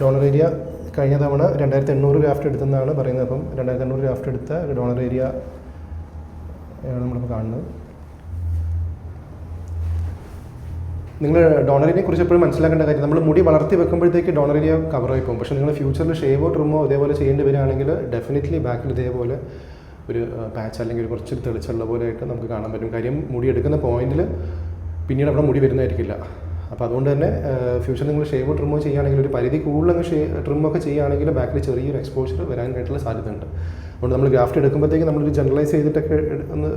Donor area കഴിഞ്ഞ തവണ രണ്ടായിരത്തി എണ്ണൂറ് ഗ്രാഫ്റ്റ് എടുത്തെന്നാണ് പറയുന്നത്. അപ്പം രണ്ടായിരത്തി എണ്ണൂറ് ഗ്രാഫ്റ്റ് എടുത്ത ഡോണർ ഏരിയ ആണ് നമ്മളിപ്പോൾ കാണുന്നത്. നിങ്ങൾ ഡോണറിനെ കുറിച്ച് എപ്പോഴും മനസ്സിലാക്കേണ്ട കാര്യം നമ്മൾ മുടി വളർത്തി വെക്കുമ്പോഴത്തേക്ക് ഡോണർ ഏരിയ കവർ ആയി പോകും. പക്ഷേ നിങ്ങൾ ഫ്യൂച്ചറിൽ ഷേവോ ട്രിമോ ഇതേപോലെ ചെയ്യേണ്ടി വരികയാണെങ്കിൽ ഡെഫിനറ്റ്ലി ബാക്കിൽ ഇതേപോലെ ഒരു പാച്ച് അല്ലെങ്കിൽ ഒരു കുറച്ച് തെളിച്ചുള്ള പോലെ ആയിട്ട് നമുക്ക് കാണാൻ പറ്റും. കാര്യം മുടി എടുക്കുന്ന പോയിന്റിൽ പിന്നീട് അവിടെ മുടി വരുന്നതായിരിക്കില്ല. അപ്പോൾ അതുകൊണ്ട് തന്നെ ഫ്യൂച്ചറിൽ നിങ്ങൾ ഷേവ് ട്രിമ്മോ ചെയ്യുകയാണെങ്കിൽ ഒരു പരിധി കൂടുതൽ ഷേ ട്രിമ്മൊക്കെ ചെയ്യുകയാണെങ്കിൽ ബാക്കിൽ ചെറിയൊരു എക്സ്പോഷർ വരാനായിട്ടുള്ള സാധ്യതയുണ്ട്. അതുകൊണ്ട് നമ്മൾ ഗ്രാഫ്റ്റ് എടുക്കുമ്പോഴത്തേക്ക് നമ്മളൊരു ജനറലൈസ് ചെയ്തിട്ടൊക്കെ ഒന്ന്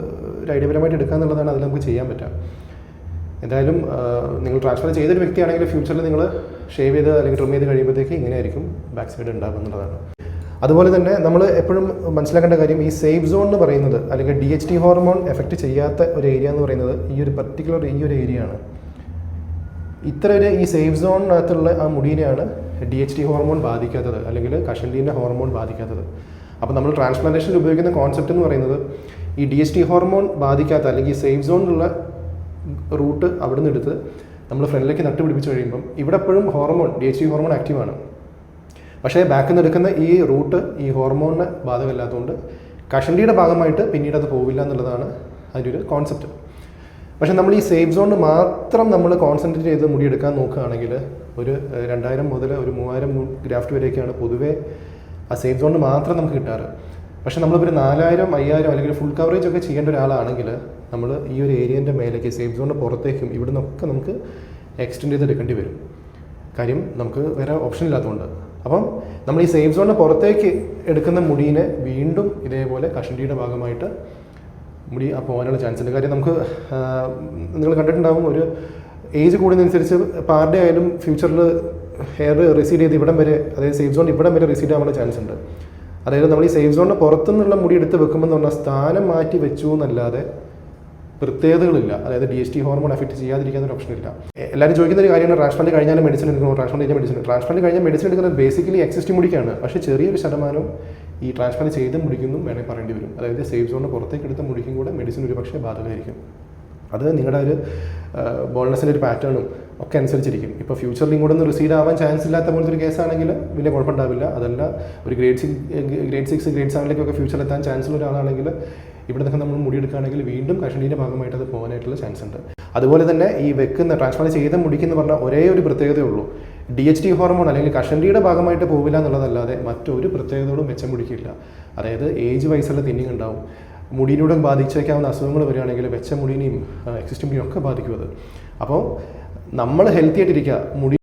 ഒരു ഐഡിയപരമായിട്ട് എടുക്കുക എന്നുള്ളതാണ് അതിൽ നമുക്ക് ചെയ്യാൻ പറ്റുക. എന്തായാലും നിങ്ങൾ ട്രാൻസ്ഫർ ചെയ്തൊരു വ്യക്തിയാണെങ്കിൽ ഫ്യൂച്ചറിൽ നിങ്ങൾ ഷേവ് ചെയ്ത് അല്ലെങ്കിൽ ട്രിം ചെയ്ത് കഴിയുമ്പോഴത്തേക്ക് ഇങ്ങനെയായിരിക്കും ബാക്ക് സൈഡ് ഉണ്ടാകും എന്നുള്ളതാണ്. അതുപോലെ തന്നെ നമ്മൾ എപ്പോഴും മനസ്സിലാക്കേണ്ട കാര്യം ഈ സേഫ് സോൺ എന്ന് പറയുന്നത് അല്ലെങ്കിൽ D H T hormone effect ചെയ്യാത്ത ഒരു ഏരിയ എന്ന് പറയുന്നത് ഈ ഒരു പർട്ടിക്കുലർ ഈ ഒരു ഏരിയ ആണ്. ഇത്ര ഒരു ഈ സേഫ് സോണിനകത്തുള്ള ആ മുടീനെയാണ് ഡി എച്ച് ടി ഹോർമോൺ ബാധിക്കാത്തത് അല്ലെങ്കിൽ കഷണ്ടീന്റെ ഹോർമോൺ ബാധിക്കാത്തത്. അപ്പോൾ നമ്മൾ ട്രാൻസ്പ്ലാന്റേഷനിൽ ഉപയോഗിക്കുന്ന കോൺസെപ്റ്റ് എന്ന് പറയുന്നത് ഈ ഡി എച്ച് ടി ഹോർമോൺ ബാധിക്കാത്ത അല്ലെങ്കിൽ ഈ സേഫ് സോണിലുള്ള റൂട്ട് അവിടെ നിന്ന് എടുത്ത് നമ്മൾ ഫ്രണ്ടിലേക്ക് നട്ടുപിടിപ്പിച്ച് കഴിയുമ്പം ഇവിടെ എപ്പോഴും hormone D H T hormone ആക്റ്റീവാണ് പക്ഷേ ബാക്കിൽ നിന്ന് എടുക്കുന്ന ഈ റൂട്ട് ഈ ഹോർമോണിന് ബാധകമല്ലാത്തതുകൊണ്ട് കഷണ്ടിയുടെ ഭാഗമായിട്ട് പിന്നീട് അത് പോവില്ല എന്നുള്ളതാണ് അതിന്റെ ഒരു കോൺസെപ്റ്റ് പക്ഷെ നമ്മൾ ഈ സേഫ് സോണിൽ മാത്രം നമ്മൾ കോൺസെൻട്രേറ്റ് ചെയ്ത് മുടിയെടുക്കാൻ നോക്കുകയാണെങ്കിൽ ഒരു രണ്ടായിരം മുതൽ ഒരു മൂവായിരം ഗ്രാഫ്റ്റ് വരെയൊക്കെയാണ് പൊതുവേ ആ സേഫ് സോണിൽ മാത്രം നമുക്ക് കിട്ടാറ്. പക്ഷെ നമ്മളിപ്പോൾ ഒരു നാലായിരം അയ്യായിരം അല്ലെങ്കിൽ ഫുൾ കവറേജ് ഒക്കെ ചെയ്യേണ്ട ഒരാളാണെങ്കിൽ നമ്മൾ ഈ ഒരു ഏരിയന്റെ മേലേക്ക് സേഫ് സോണിന്റെ പുറത്തേക്കും ഇവിടെ നിന്നൊക്കെ നമുക്ക് എക്സ്റ്റെൻഡ് ചെയ്ത് എടുക്കേണ്ടി വരും. കാര്യം നമുക്ക് വേറെ ഓപ്ഷൻ ഇല്ലാത്തതുകൊണ്ട്. അപ്പം നമ്മൾ ഈ സേഫ് സോണിന് പുറത്തേക്ക് എടുക്കുന്ന മുടീനെ വീണ്ടും ഇതേപോലെ കഷണ്ടിയുടെ ഭാഗമായിട്ട് മുടി പോകാനുള്ള ചാൻസ് ഉണ്ട്. കാര്യം നമുക്ക് നിങ്ങൾ കണ്ടിട്ടുണ്ടാവും ഒരു ഏജ് കൂടുന്നതനുസരിച്ച് ഇപ്പോൾ ആരുടെ ആയാലും ഫ്യൂച്ചറിൽ ഹെയർ റിസീഡ് ചെയ്ത് ഇവിടം വരെ അതായത് സേഫ് സോൺ ഇവിടം വരെ റിസീഡ് ആവാനുള്ള ചാൻസ് ഉണ്ട്. അതായത് നമ്മൾ ഈ സേഫ് സോണിന് പുറത്തുനിന്നുള്ള മുടി എടുത്ത് വെക്കുമ്പോൾ പറഞ്ഞാൽ സ്ഥാനം മാറ്റി വെച്ചു എന്നല്ലാതെ പ്രത്യേകതകളില്ല. അതായത് D S T hormone effect ചെയ്യാതിരിക്കാൻ ഒരു ഓപ്ഷൻ ഇല്ല. എല്ലാവരും ചോദിക്കുന്ന ഒരു കാര്യമാണ് ട്രാൻസ്പ്ലാന്റ് കഴിഞ്ഞാലും മെഡിസിൻ എടുക്കുന്നു ട്രാൻസ്പ്ലാന്റ് കഴിഞ്ഞാൽ മെഡിസിൻ ട്രാൻസ്പ്ലാന്റ് കഴിഞ്ഞാൽ മെഡിസിൻ എടുക്കുന്നത് ബേസിക്കലി എക്സിസ്റ്റിംഗ് മുടിക്കാണ്. പക്ഷേ ചെറിയൊരു ശതമാനം ഈ ട്രാൻസ്ഫർ ചെയ്ത് മുടിക്കുന്നു വേണമെങ്കിൽ പറയേണ്ടി വരും. അതായത് സേഫ് സോണിന് പുറത്തേക്ക് എടുത്ത മുടിക്കും കൂടെ മെഡിസിൻ ഒരു പക്ഷേ ബാധകമായിരിക്കും. അത് നിങ്ങളുടെ ഒരു ബോൾനെസ്സിന്റെ ഒരു പാറ്റേണും ഒക്കെ അനുസരിച്ചിരിക്കും. ഇപ്പോൾ ഫ്യൂച്ചറിൽ ഇങ്ങോട്ടൊന്ന് റിസീഡ് ആവാൻ ചാൻസ് ഇല്ലാത്ത പോലത്തെ ഒരു കേസാണെങ്കിൽ വലിയ കുഴപ്പമുണ്ടാവില്ല. അതല്ല ഒരു grade six grade six grade സെവനിലേക്കൊക്കെ ഫ്യൂച്ചറിൽ എത്താൻ ചാൻസ് ഉള്ള ഒരാളാണെങ്കിൽ ഇവിടെ നിന്നൊക്കെ നമ്മൾ മുടിയെടുക്കുകയാണെങ്കിൽ വീണ്ടും കഷണീന്റെ ഭാഗമായിട്ട് അത് പോകാനായിട്ടുള്ള ചാൻസ് ഉണ്ട്. അതുപോലെ തന്നെ ഈ വെക്കുന്ന ട്രാൻസ്ഫർ ചെയ്ത മുടിക്കെന്ന് പറഞ്ഞാൽ ഒരേ ഒരു പ്രത്യേകതയേ ഉള്ളൂ. ഡി എച്ച് ടി ഹോർമോൺ അല്ലെങ്കിൽ കഷണ്ടിയുടെ ഭാഗമായിട്ട് പോവില്ല എന്നുള്ളതല്ലാതെ മറ്റൊരു പ്രത്യേകതകളും മെച്ചം പിടിക്കില്ല. അതായത് ഏജ് വയസ്സുള്ള തിന്നിങ് ഉണ്ടാവും. മുടിയിലൂടെ ബാധിച്ചേക്കാവുന്ന അസുഖങ്ങൾ വരികയാണെങ്കിൽ വെച്ച മുടിനെയും എക്സിസ്റ്റിംഗ് മുടിയും ഒക്കെ ബാധിക്കും അത്. അപ്പോൾ നമ്മൾ ഹെൽത്തി ആയിട്ടിരിക്കുക മുടി